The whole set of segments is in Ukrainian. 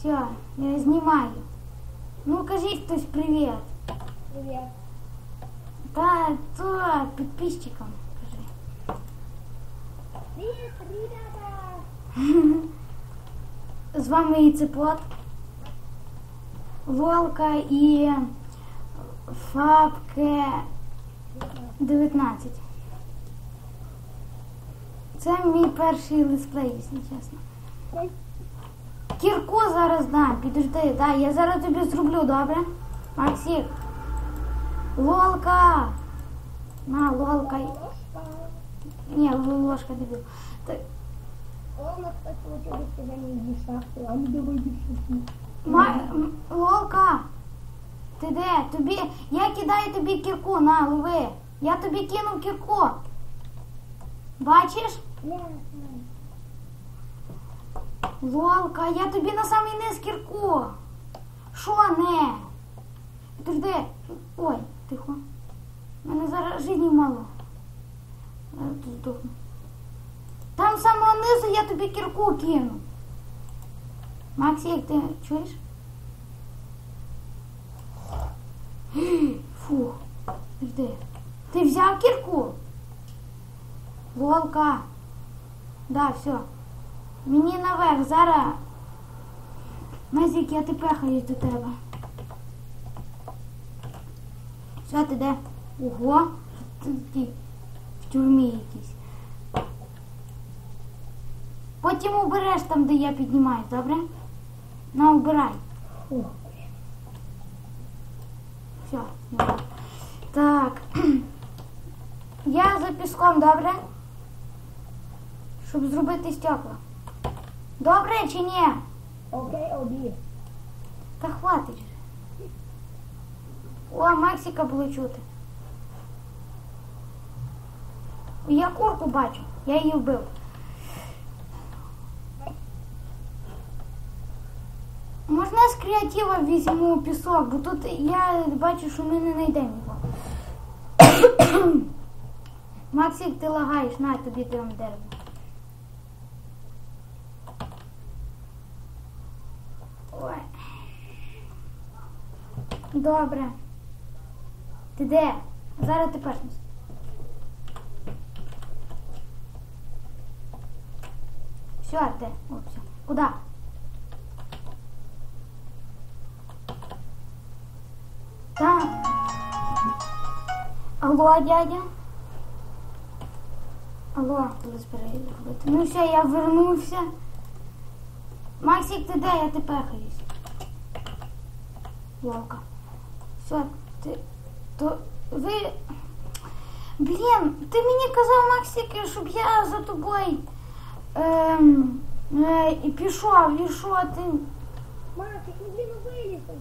Все, я знімаю. Ну кажіть хтось привіт. Привіт. Та то підписчикам кажи. Привіт, ребята. З вами Іцепот, Волка і Фабке 19. Це мій перший летсплей, якщо чесно. Кірку зараз дам, підожди, да, я зараз тобі зроблю, добре? Максик. Лолка. На, лолка. Ні, ложка дебіл. Шахту. Ма... Лолка. Ти де? Тобі. Я кидаю тобі кірку, на, лови. Я тобі кинув кірку. Бачиш? Лолка, я тобі на самий низ кірку. Що не? Підожди. Ой, тихо. Мене зараз житті мало. Здохну. Там самого низу я тобі кірку кину. Максик, ти чуєш? Фух. Жди. Ти взяв кірку? Волка. Да, все. Мені наверх, зараз. Мазік, я ти пехаюсь до тебе. Що ти де? Ого, ти в тюрмі якийсь. Потім убереш там, де я піднімаюсь, добре? На, убирай. Фу. Все. добре. Так. Я за піском, добре? Щоб зробити стекла. Добре чи ні? Окей, обід. Та хватить. О, Максика було чути. Я курку бачу, я її вбив. Можна з креатива візьму пісок, бо тут я бачу, що ми не знайдемо його. Максик, ти лагаєш, на тобі там дерево. Ой. Добре. Ти де? Зараз ти перший. Все, де? О, все. Куда? Так. Алло, дядя. Алло. Ну все, я вернувся. Максик, ти де? Я ти пехаюсь. Ловка. Все, ти. То ви. Блін, ти мені казав, Максик, щоб я за тобою ем, е, і пішов, і що ти. Максик, ну блін, ну.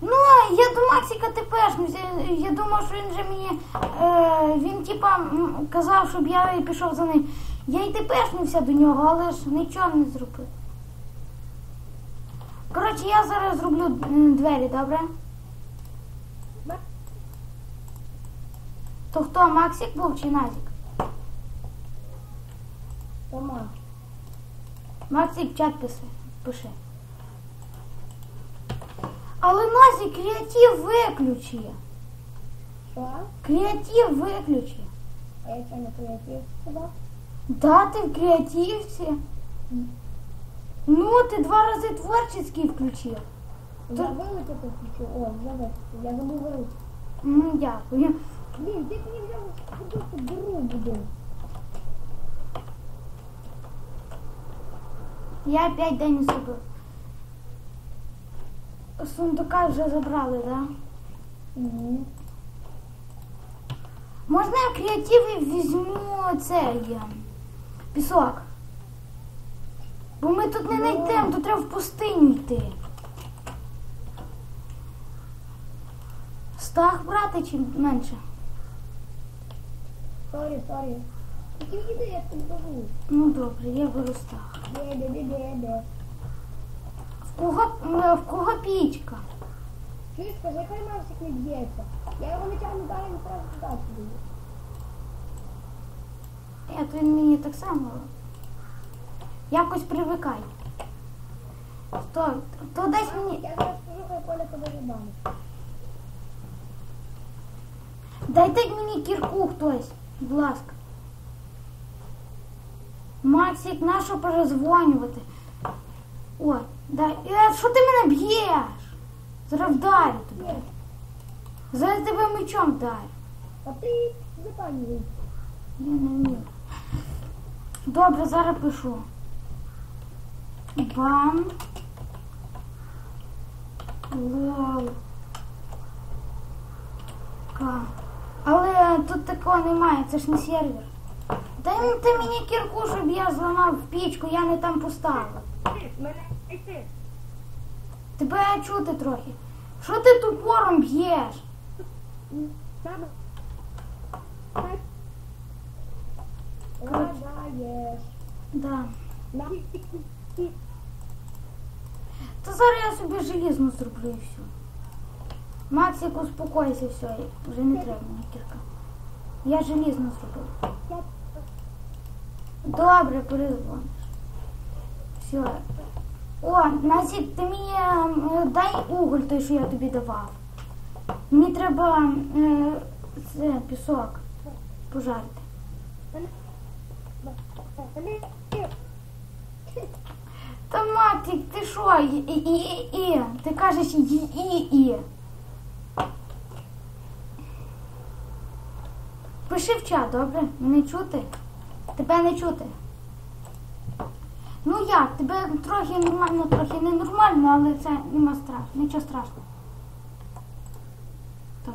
Ну, я до Максика тепешнуся. Я думав, що він же мені. Е, він типа казав, щоб я пішов за ним. Я й тепешнувся до нього, але ж нічого не зробив. Коротше, я зараз зроблю двері, добре? То хто, Максик був чи Назік? Тома. Максик чат пише. пише. Але Назік креатив виключи. Що? Креатив виключи. А я що не креатив сюди? Да, ти в креативці. Ну, ти два рази творческий включив. Я вилетіти хочу. О, я вилетів. Я забув вилетіти. Ну, дякую. Блін, ти мені взяв куди дуру буде. Я опять не зробив. Сундука вже забрали, да? Угу. Можна я в креативі візьму цей пісок? Бо ми тут не знайдемо, тут треба в пустиню йти. Стах брати чи менше? Сорі, сорі. Тільки відео я тобі кажу. Ну добре, я беру стах. Де, де, де, де, де. В кого, в кого пічка? Чуєш, скажи, хай Максик не б'ється. Я його не тягну далі, одразу туди піде. Я то він мені так само. Якось привикай. Стой, то дай мені. Я зараз скажу, хай Коля тебе забанить. Дайте мені кірку хтось, будь ласка. Максик, нащо перезвонювати? О, дай. Е, що ти мене б'єш? Зараз вдарю тебе. Зараз тебе мечом вдарю. А ти запанюй. Я не вмію. Добре, зараз пишу. Бам. Лол. Ка. Але тут такого немає, це ж не сервер. Дай ти мені кірку, щоб я зламав пічку, я не там поставив. Тебе чути трохи. Що ти тупором б'єш? Да. Та зараз я собі желізну зроблю і все. Максик, успокойся, все, вже не треба мені кірка. Я желізну зробив. Добре, перезвониш. Все. О, Назік, ти мені дай уголь той, що я тобі давав. Мені треба е, це, пісок пожарити. Та Матік, ти що? І, і, і, і. Ти кажеш і, і, і. Пиши в чат, добре? Не чути? Тебе не чути. Ну як, тебе трохи нормально, трохи ненормально, але це нема страшно, нічого страшного. Так.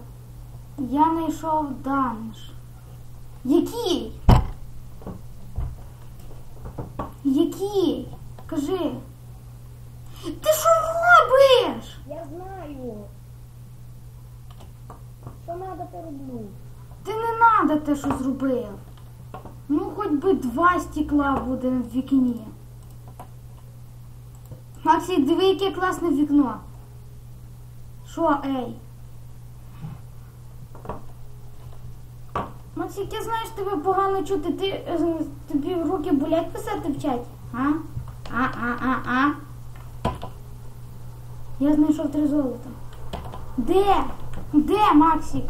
Я знайшов данж. Який? Який? Кажи. Ти що робиш? Я знаю. Що надо, то роблю. Ти не надо те, що зробив. Ну, хоч би два стекла буде в вікні. Максик, диви, яке класне вікно. Що, ей? Максик, я знаю, що тебе погано чути. Ти, е, тобі руки болять писати в чаті? А? А, а, а, а? Я знайшов три золота. Де? Де, Максик?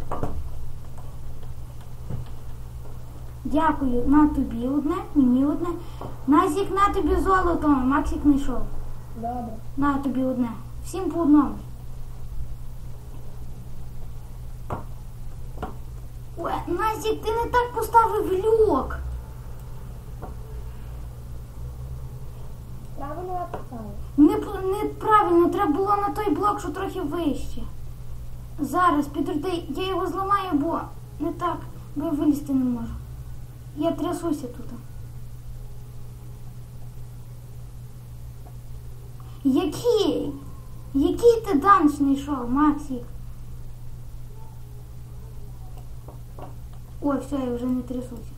Дякую. На тобі одне, мені одне. Назік, на тобі золото. Максик знайшов. Добре. На тобі одне. Всім по одному. Ой, Назік, ти не так поставив люк. Правильно я поставив. Не, неправильно, треба було на той блок, що трохи вище. Зараз, підожди, я його зламаю, бо не так, бо я вилізти не можу. Я трясуся тут. Який? Який ти данж знайшов, Максик? Ой, все, я вже не трясуся.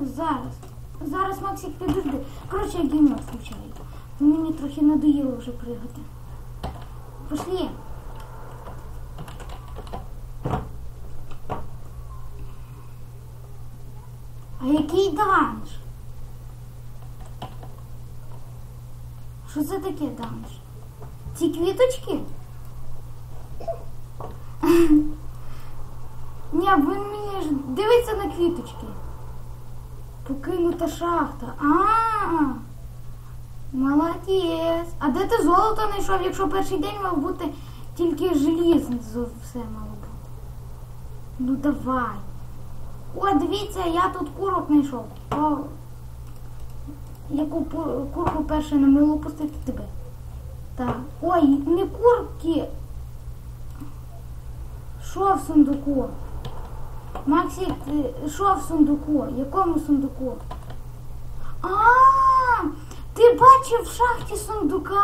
Зараз. Зараз, Максик, підожди. Коротше, я гімнот включаю. Мені трохи надоїло вже пригати. Пошли. А який данж? Що це таке данж? Ці квіточки? Ні, він мені ж дивиться на квіточки. Покинута шахта. А, молодець. А де ти золото знайшов, якщо перший день мав бути тільки желізне все мало бути. Ну давай. О, дивіться, я тут курок знайшов. О, яку курку перше на милу пустити тебе? Так. Ой, не курки. Що в сундуку? Максик, що в сундуку? Якому сундуку? А, ти бачив в шахті сундука?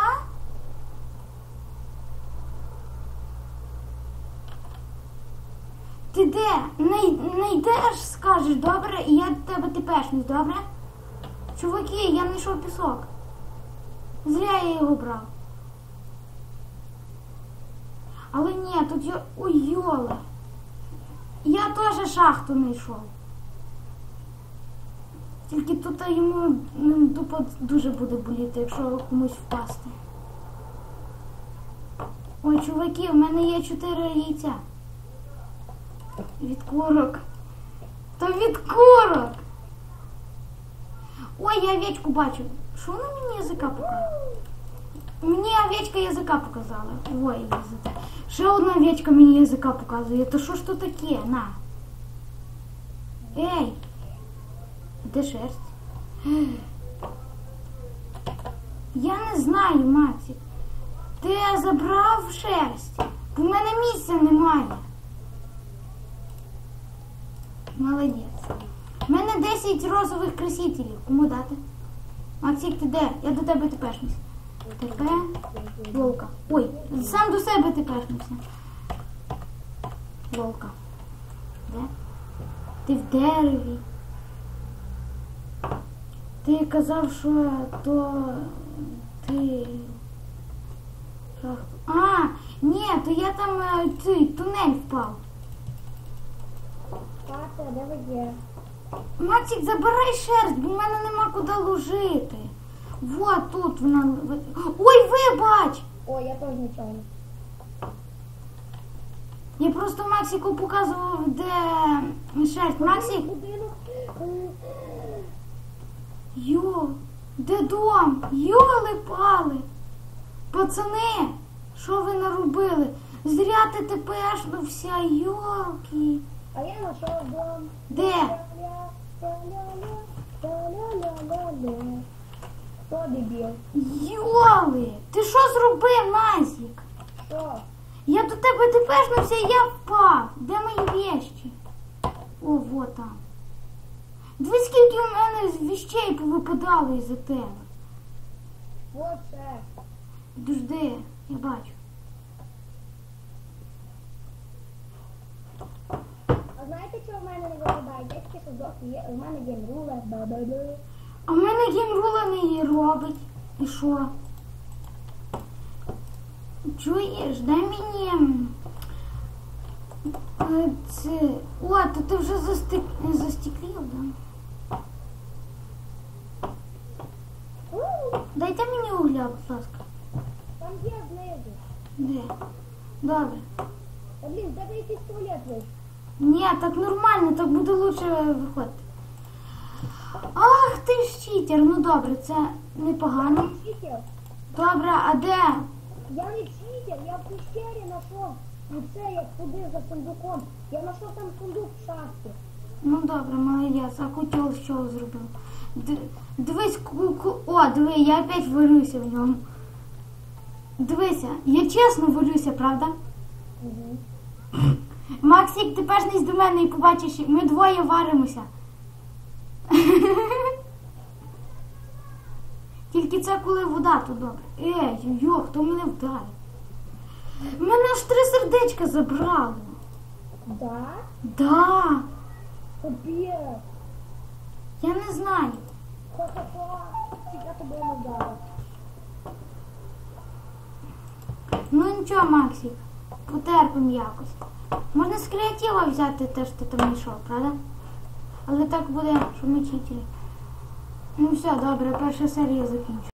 Ти де? Не, йдеш, скажеш, добре, і я до тебе тепешнусь, добре? Чуваки, я знайшов пісок. Зря я його брав. Але ні, тут йо... Ой, йоле. Я теж шахту знайшов. Тільки тут йому ну, тупо дуже буде боліти, якщо комусь впасти. Ой, чуваки, в мене є чотири яйця. Від курок. Та від курок. Ой, я овечку бачу. Що вона мені язика показує? Мені овечка язика показала. Ой, язика. Ще одна овечка мені язика показує. То що ж то таке? На. Ей! Де шерсть? Я не знаю, Максик. Ти забрав шерсть. У мене місця немає. Молодець. У мене 10 розових красителів. Кому дати? Максик, ти де? Я до тебе тепешнусь. ТП. Волка. Ой, сам до себе тепешнувся. Волка. Де? Ти в дереві. Ти казав, що то ти. А, ні, то я там е, цей тунель впав. Паша, де ви є? Максик, забирай шерсть, бо в мене нема куди ложити. Вот тут вона. Ой, вибач! Ой, я теж нічого. Я просто Максику показував, де шерсть. Максик, йо, де дом? Йоли пали. Пацани, що ви наробили? Зря ти тепешнувся, йолки. А я знайшов дом. Де? Хто дебіл? Йоли, ти що зробив, Назік? Що? Я до тебе тепешнувся, і я впав. Де мої вещі? О, вот там. Дивись, скільки у мене віщей повипадало із-за тебе. Вот це. Дожди, я бачу. А знаєте, що в мене не виглядає? Я тільки. Є, у мене є ба-ба-ба. А в мене гімрула не її робить. І що? Чуєш, дай мені. Це... О, то ти вже застик... застеклів, да? Дайте мені угля, будь ласка. Там є знизу. Де? Добре. Блін, тебе якийсь туалет вийшов. Ні, так нормально, так буде лучше виходити. Ах ти ж читер, ну добре, це непогано. Читер? Добре, а де? Я не читер, я в пещері знайшов. Оце я ходив за сундуком. Я знайшов там сундук в шахті. Ну добре, молодець, а котел чого зробив? Д- Дивись, ку- ку- о, диви, я опять варюся в ньому. Дивися, я чесно варюся, правда? Угу. Максик, ти перший до мене і побачиш, ми двоє варимося. Тільки це коли вода, то добре. Ей, йо, хто мене вдарив? Мене аж три сердечка забрало. Да? Да, Капець. я не знаю. Ха-ха-ха. Я тебе не вдарив. Ну нічого, Максик, потерпим якось. Можна з креатива взяти те, що там йшов, правда? Але так буде, що ми читили. Ну все, добре, перша серія закінчена.